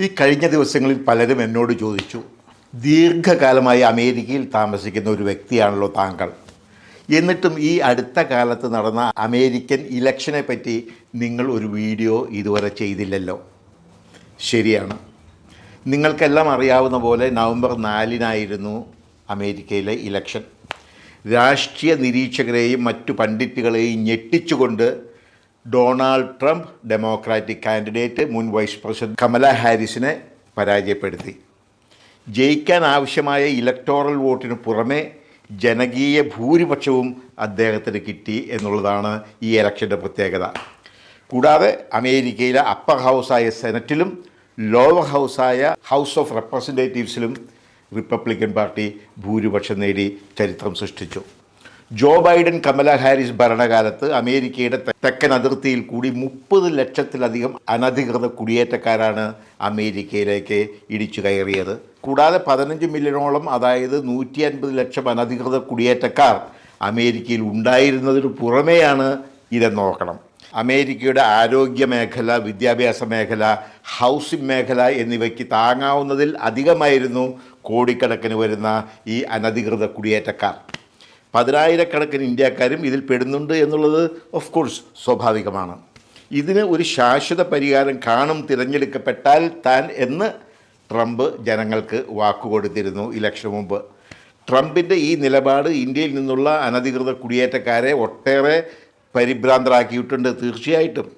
ഈ കഴിഞ്ഞ ദിവസങ്ങളിൽ പലരും എന്നോട് ചോദിച്ചു ദീർഘകാലമായി അമേരിക്കയിൽ താമസിക്കുന്ന ഒരു വ്യക്തിയാണല്ലോ താങ്കൾ. എന്നിട്ടും ഈ അടുത്ത കാലത്ത് നടന്ന അമേരിക്കൻ ഇലക്ഷനെ പറ്റി നിങ്ങൾ ഒരു വീഡിയോ ഇതുവരെ ചെയ്തില്ലല്ലോ. ശരിയാണ്. നിങ്ങൾക്കെല്ലാം അറിയാവുന്ന പോലെ നവംബർ നാലിനായിരുന്നു അമേരിക്കയിലെ ഇലക്ഷൻ. രാഷ്ട്രീയ നിരീക്ഷകരെയും മറ്റു പണ്ഡിറ്റുകളെയും ഞെട്ടിച്ചുകൊണ്ട് ഡൊണാൾഡ് ട്രംപ് ഡെമോക്രാറ്റിക് കാൻഡിഡേറ്റ് മുൻ വൈസ് പ്രസിഡന്റ് കമല ഹാരിസിനെ പരാജയപ്പെടുത്തി. ജയിക്കാൻ ആവശ്യമായ ഇലക്ടോറൽ വോട്ടിന് പുറമെ ജനകീയ ഭൂരിപക്ഷവും അദ്ദേഹത്തിന് കിട്ടി എന്നുള്ളതാണ് ഈ ഇലക്ഷന്റെ പ്രത്യേകത. കൂടാതെ അമേരിക്കയിലെ അപ്പർ ഹൗസായ സെനറ്റിലും ലോവർ ഹൗസായ ഹൗസ് ഓഫ് റെപ്രസെന്റേറ്റീവ്സിലും റിപ്പബ്ലിക്കൻ പാർട്ടി ഭൂരിപക്ഷം നേടി ചരിത്രം സൃഷ്ടിച്ചു. ജോ ബൈഡൻ കമല ഹാരിസ് ഭരണകാലത്ത് അമേരിക്കയുടെ തെക്കൻ അതിർത്തിയിൽ കൂടി മുപ്പത് ലക്ഷത്തിലധികം അനധികൃത കുടിയേറ്റക്കാരാണ് അമേരിക്കയിലേക്ക് ഇടിച്ചു കയറിയത്. കൂടാതെ പതിനഞ്ച് മില്യണോളം അതായത് നൂറ്റി അൻപത് ലക്ഷം അനധികൃത കുടിയേറ്റക്കാർ അമേരിക്കയിൽ ഉണ്ടായിരുന്നതിന് പുറമെയാണ് ഇതെന്ന് നോക്കണം അമേരിക്കയുടെ ആരോഗ്യ മേഖല വിദ്യാഭ്യാസ മേഖല ഹൗസിംഗ് മേഖല എന്നിവയ്ക്ക് താങ്ങാവുന്നതിൽ അധികമായിരുന്നു കോടിക്കണക്കിന് വരുന്ന ഈ അനധികൃത കുടിയേറ്റക്കാർ. പതിനായിരക്കണക്കിന് ഇന്ത്യക്കാരും ഇതിൽ പെടുന്നുണ്ട് എന്നുള്ളത് ഓഫ് കോഴ്സ് സ്വാഭാവികമാണ്. ഇതിന് ഒരു ശാശ്വത പരിഹാരം കാണും തിരഞ്ഞെടുക്കപ്പെട്ടാൽ താൻ എന്ന് ട്രംപ് ജനങ്ങൾക്ക് വാക്കുകൊടുത്തിരുന്നു ഇലക്ഷന് മുമ്പ്. ട്രംപിന്റെ ഈ നിലപാട് ഇന്ത്യയിൽ നിന്നുള്ള അനധികൃത കുടിയേറ്റക്കാരെ ഒട്ടേറെ പരിഭ്രാന്തരാക്കിയിട്ടുണ്ട് തീർച്ചയായിട്ടും.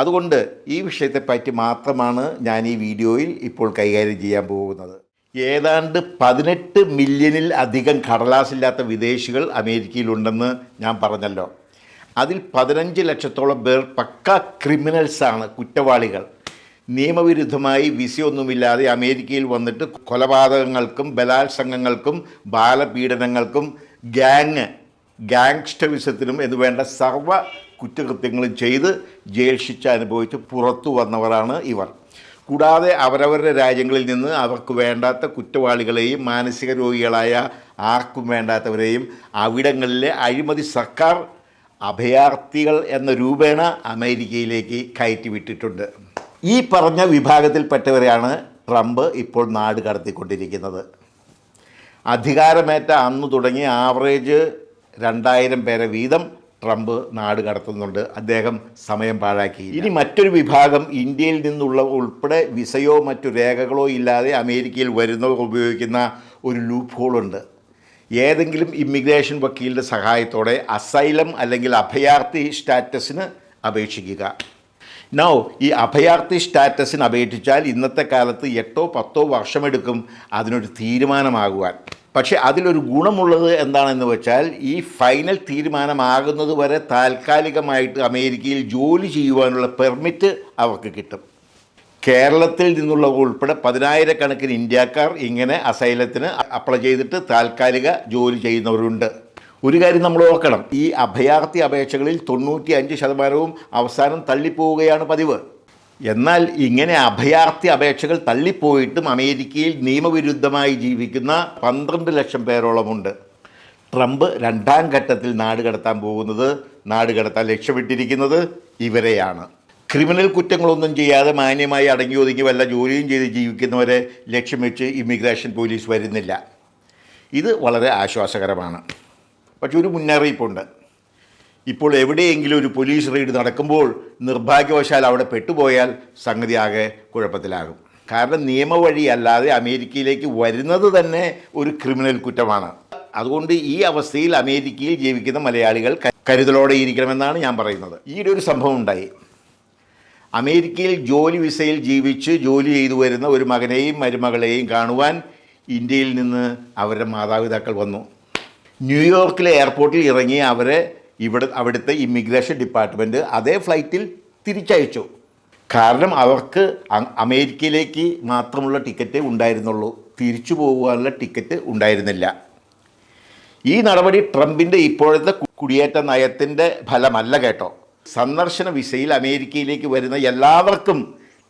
അതുകൊണ്ട് ഈ വിഷയത്തെപ്പറ്റി മാത്രമാണ് ഞാൻ ഈ വീഡിയോയിൽ ഇപ്പോൾ കൈകാര്യം ചെയ്യാൻ പോകുന്നത്. ഏതാണ്ട് പതിനെട്ട് മില്യണിൽ അധികം കടലാസില്ലാത്ത വിദേശികൾ അമേരിക്കയിലുണ്ടെന്ന് ഞാൻ പറഞ്ഞല്ലോ. അതിൽ പതിനഞ്ച് ലക്ഷത്തോളം പേർ പക്ക ക്രിമിനൽസാണ് കുറ്റവാളികൾ. നിയമവിരുദ്ധമായി വിസയൊന്നുമില്ലാതെ അമേരിക്കയിൽ വന്നിട്ട് കൊലപാതകങ്ങൾക്കും ബലാത്സംഗങ്ങൾക്കും ബാലപീഡനങ്ങൾക്കും ഗ്യാങ് ഗാങ്സ്റ്ററിസത്തിനും എന്ന് വേണ്ട സർവ കുറ്റകൃത്യങ്ങളും ചെയ്ത് ജയിൽ ശിക്ഷ അനുഭവിച്ച് പുറത്തു വന്നവരാണ് ഇവർ. കൂടാതെ അവരവരുടെ രാജ്യങ്ങളിൽ നിന്ന് അവർക്ക് വേണ്ടാത്ത കുറ്റവാളികളെയും മാനസിക രോഗികളായ ആർക്കും വേണ്ടാത്തവരെയും അവിടങ്ങളിലെ അഴിമതി സർക്കാർ അഭയാർത്ഥികൾ എന്ന രൂപേണ അമേരിക്കയിലേക്ക് കയറ്റിവിട്ടിട്ടുണ്ട്. ഈ പറഞ്ഞ വിഭാഗത്തിൽപ്പെട്ടവരെയാണ് ട്രംപ് ഇപ്പോൾ നാട് കടത്തിക്കൊണ്ടിരിക്കുന്നത്. അധികാരമേറ്റ അന്ന് തുടങ്ങി ആവറേജ് രണ്ടായിരം പേരെ വീതം ട്രംപ് നാട് കടത്തുന്നുണ്ട്. അദ്ദേഹം സമയം പാഴാക്കി. ഇനി മറ്റൊരു വിഭാഗം ഇന്ത്യയിൽ നിന്നുള്ള ഉൾപ്പെടെ വിസയോ മറ്റു രേഖകളോ ഇല്ലാതെ അമേരിക്കയിൽ വരുന്നവർ ഉപയോഗിക്കുന്ന ഒരു ലൂപ്പ് ഹോളുണ്ട് ഏതെങ്കിലും ഇമിഗ്രേഷൻ വക്കീലിന്റെ സഹായത്തോടെ അസൈലം അല്ലെങ്കിൽ അഭയാർത്ഥി സ്റ്റാറ്റസിന് അപേക്ഷിക്കുക. നൗ ഈ അഭയാർത്ഥി സ്റ്റാറ്റസിന് അപേക്ഷിച്ചാൽ ഇന്നത്തെ കാലത്ത് എട്ടോ പത്തോ വർഷമെടുക്കും അതിനൊരു തീരുമാനമാകുവാൻ. പക്ഷേ അതിലൊരു ഗുണമുള്ളത് എന്താണെന്ന് വെച്ചാൽ ഈ ഫൈനൽ തീരുമാനമാകുന്നത് വരെ താൽക്കാലികമായിട്ട് അമേരിക്കയിൽ ജോലി ചെയ്യുവാനുള്ള പെർമിറ്റ് അവർക്ക് കിട്ടും. കേരളത്തിൽ നിന്നുള്ള ഉൾപ്പെടെ പതിനായിരക്കണക്കിന് ഇന്ത്യക്കാർ ഇങ്ങനെ അസൈലത്തിന് അപ്ലൈ ചെയ്തിട്ട് താൽക്കാലിക ജോലി ചെയ്യുന്നവരുണ്ട്. ഒരു കാര്യം നമ്മൾ ഓർക്കണം ഈ അഭയാർത്ഥി അപേക്ഷകളിൽ തൊണ്ണൂറ്റി അഞ്ച് ശതമാനവും അവസാനം തള്ളിപ്പോവുകയാണ് പതിവ്. എന്നാൽ ഇങ്ങനെ അഭയാർത്ഥി അപേക്ഷകൾ തള്ളിപ്പോയിട്ടും അമേരിക്കയിൽ നിയമവിരുദ്ധമായി ജീവിക്കുന്ന പന്ത്രണ്ട് ലക്ഷം പേരോളമുണ്ട് ട്രംപ് രണ്ടാം ഘട്ടത്തിൽ നാട് കടത്താൻ പോകുന്നത് നാട് കടത്താൻ ലക്ഷ്യമിട്ടിരിക്കുന്നത് ഇവരെയാണ്. ക്രിമിനൽ കുറ്റങ്ങളൊന്നും ചെയ്യാതെ മാന്യമായി അടങ്ങി ഒതുങ്ങി വല്ല ജോലിയും ചെയ്ത് ജീവിക്കുന്നവരെ ലക്ഷ്യം വെച്ച് ഇമിഗ്രേഷൻ പോലീസ് വരുന്നില്ല. ഇത് വളരെ ആശ്വാസകരമാണ്. പക്ഷെ ഒരു മുന്നറിയിപ്പുണ്ട്. ഇപ്പോൾ എവിടെയെങ്കിലും ഒരു പോലീസ് റെയ്ഡ് നടക്കുമ്പോൾ നിർഭാഗ്യവശാൽ അവിടെ പെട്ടുപോയാൽ സംഗതി ആകെ കുഴപ്പത്തിലാകും. കാരണം നിയമവഴി അല്ലാതെ അമേരിക്കയിലേക്ക് വരുന്നത് തന്നെ ഒരു ക്രിമിനൽ കുറ്റമാണ്. അതുകൊണ്ട് ഈ അവസ്ഥയിൽ അമേരിക്കയിൽ ജീവിക്കുന്ന മലയാളികൾ കരുതലോടെ ഇരിക്കണമെന്നാണ് ഞാൻ പറയുന്നത്. ഈയിടെ ഒരു സംഭവം ഉണ്ടായി. അമേരിക്കയിൽ ജോലി വിസയിൽ ജീവിച്ച് ജോലി ചെയ്തു വരുന്ന ഒരു മകനെയും മരുമകളെയും കാണുവാൻ ഇന്ത്യയിൽ നിന്ന് അവരുടെ മാതാപിതാക്കൾ വന്നു. ന്യൂയോർക്കിലെ എയർപോർട്ടിൽ ഇറങ്ങി അവരെ ഇവിടെ അവിടുത്തെ ഇമിഗ്രേഷൻ ഡിപ്പാർട്ട്മെന്റ് അതേ ഫ്ലൈറ്റിൽ തിരിച്ചയച്ചു. കാരണം അവർക്ക് അമേരിക്കയിലേക്ക് മാത്രമുള്ള ടിക്കറ്റ് ഉണ്ടായിരുന്നുള്ളൂ. തിരിച്ചു പോകുവാനുള്ള ടിക്കറ്റ് ഉണ്ടായിരുന്നില്ല. ഈ നടപടി ട്രംപിന്റെ ഇപ്പോഴത്തെ കുടിയേറ്റ നയത്തിന്റെ ഫലമല്ല കേട്ടോ. സന്ദർശന വിസയിൽ അമേരിക്കയിലേക്ക് വരുന്ന എല്ലാവർക്കും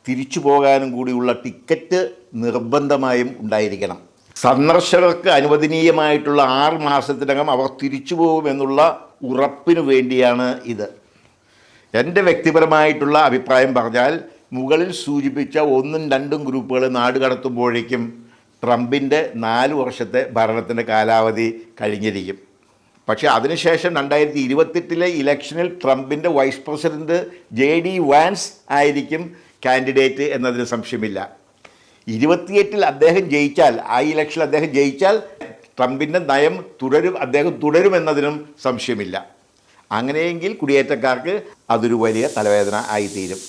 തിരിച്ചു പോകാനും കൂടിയുള്ള ടിക്കറ്റ് നിർബന്ധമായും ഉണ്ടായിരിക്കണം. സന്ദർശകർക്ക് അനുവദനീയമായിട്ടുള്ള ആറ് മാസത്തിനകം അവർ തിരിച്ചു പോകുമെന്നുള്ള ഉറപ്പിന് വേണ്ടിയാണ് ഇത്. എന്റെ വ്യക്തിപരമായിട്ടുള്ള അഭിപ്രായം പറഞ്ഞാൽ മുകളിൽ സൂചിപ്പിച്ച ഒന്നും രണ്ടും ഗ്രൂപ്പുകൾ നാട് കടത്തുമ്പോഴേക്കും ട്രംപിന്റെ നാല് വർഷത്തെ ഭരണത്തിന്റെ കാലാവധി കഴിഞ്ഞിരിക്കും. പക്ഷേ അതിനുശേഷം രണ്ടായിരത്തി ഇരുപത്തെട്ടിലെ ഇലക്ഷനിൽ ട്രംപിന്റെ vice president J D Vance ആയിരിക്കും കാൻഡിഡേറ്റ് എന്നതിന് സംശയമില്ല. ഇരുപത്തിയെട്ടിൽ അദ്ദേഹം ജയിച്ചാൽ ആ ഇലക്ഷനിൽ അദ്ദേഹം ജയിച്ചാൽ ട്രംപിന്റെ നയം തുടരും അദ്ദേഹം തുടരുമെന്നതിനും സംശയമില്ല. അങ്ങനെയെങ്കിൽ കുടിയേറ്റക്കാർക്ക് അതൊരു വലിയ തലവേദന ആയിത്തീരും.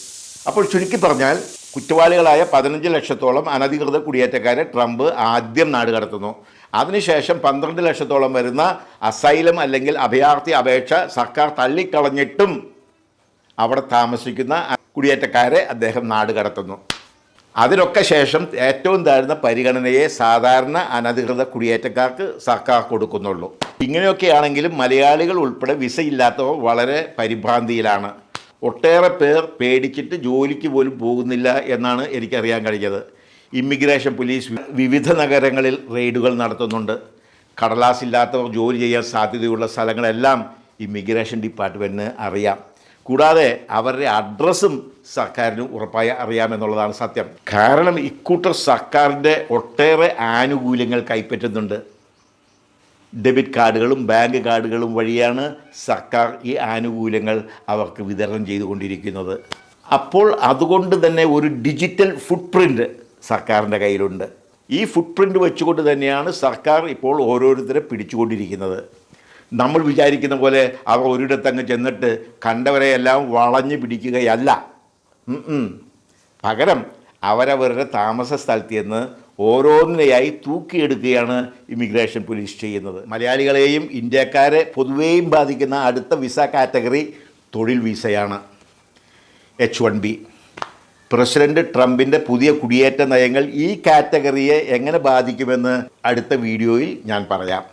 അപ്പോൾ ചുരുക്കി പറഞ്ഞാൽ കുറ്റവാളികളായ പതിനഞ്ച് ലക്ഷത്തോളം അനധികൃത കുടിയേറ്റക്കാരെ ട്രംപ് ആദ്യം നാട് കടത്തുന്നു. അതിനുശേഷം പന്ത്രണ്ട് ലക്ഷത്തോളം വരുന്ന അസൈലം അല്ലെങ്കിൽ അഭയാർത്ഥി അപേക്ഷ സർക്കാർ തള്ളിക്കളഞ്ഞിട്ടും അവിടെ താമസിക്കുന്ന കുടിയേറ്റക്കാരെ അദ്ദേഹം നാട് കടത്തുന്നു. അതിനൊക്കെ ശേഷം ഏറ്റവും താഴ്ന്ന പരിഗണനയെ സാധാരണ അനധികൃത കുടിയേറ്റക്കാർക്ക് സർക്കാർ കൊടുക്കുന്നുള്ളൂ. ഇങ്ങനെയൊക്കെയാണെങ്കിലും മലയാളികൾ ഉൾപ്പെടെ വിസ ഇല്ലാത്തവർ വളരെ പരിഭ്രാന്തിയിലാണ്. ഒട്ടേറെ പേർ പേടിച്ചിട്ട് ജോലിക്ക് പോലും പോകുന്നില്ല എന്നാണ് എനിക്കറിയാൻ കഴിഞ്ഞത്. ഇമിഗ്രേഷൻ പോലീസ് വിവിധ നഗരങ്ങളിൽ റെയ്ഡുകൾ നടത്തുന്നുണ്ട്. കടലാസില്ലാത്തവർ ജോലി ചെയ്യാൻ സാധ്യതയുള്ള സ്ഥലങ്ങളെല്ലാം ഇമിഗ്രേഷൻ ഡിപ്പാർട്ട്മെന്റിന് അറിയാം. കൂടാതെ അവരുടെ അഡ്രസ്സും സർക്കാരിന് ഉറപ്പായി അറിയാമെന്നുള്ളതാണ് സത്യം. കാരണം ഇക്കൂട്ടർ സർക്കാരിന്റെ ഒട്ടേറെ ആനുകൂല്യങ്ങൾ കൈപ്പറ്റുന്നുണ്ട്. ഡെബിറ്റ് കാർഡുകളും ബാങ്ക് കാർഡുകളും വഴിയാണ് സർക്കാർ ഈ ആനുകൂല്യങ്ങൾ അവർക്ക് വിതരണം ചെയ്തുകൊണ്ടിരിക്കുന്നത്. അപ്പോൾ അതുകൊണ്ട് തന്നെ ഒരു ഡിജിറ്റൽ ഫുട് പ്രിന്റ് സർക്കാരിന്റെ കയ്യിലുണ്ട്. ഈ ഫുട് പ്രിന്റ് വെച്ചുകൊണ്ട് തന്നെയാണ് സർക്കാർ ഇപ്പോൾ ഓരോരുത്തരെ പിടിച്ചുകൊണ്ടിരിക്കുന്നത്. നമ്മൾ വിചാരിക്കുന്ന പോലെ അവർ ഒരിടത്തങ്ങ് ചെന്നിട്ട് കണ്ടവരെയെല്ലാം വളഞ്ഞു പിടിക്കുകയല്ല. പകരം അവരവരുടെ താമസ സ്ഥലത്ത് നിന്ന് ഓരോന്നിനെയായി തൂക്കിയെടുക്കുകയാണ് ഇമിഗ്രേഷൻ പോലീസ് ചെയ്യുന്നത്. മലയാളികളെയും ഇന്ത്യക്കാരെ പൊതുവേയും ബാധിക്കുന്ന അടുത്ത വിസ കാറ്റഗറി തൊഴിൽ വിസയാണ്. H one B. പ്രസിഡന്റ് ട്രംപിന്റെ പുതിയ കുടിയേറ്റ നയങ്ങൾ ഈ കാറ്റഗറിയെ എങ്ങനെ ബാധിക്കുമെന്ന് അടുത്ത വീഡിയോയിൽ ഞാൻ പറയാം.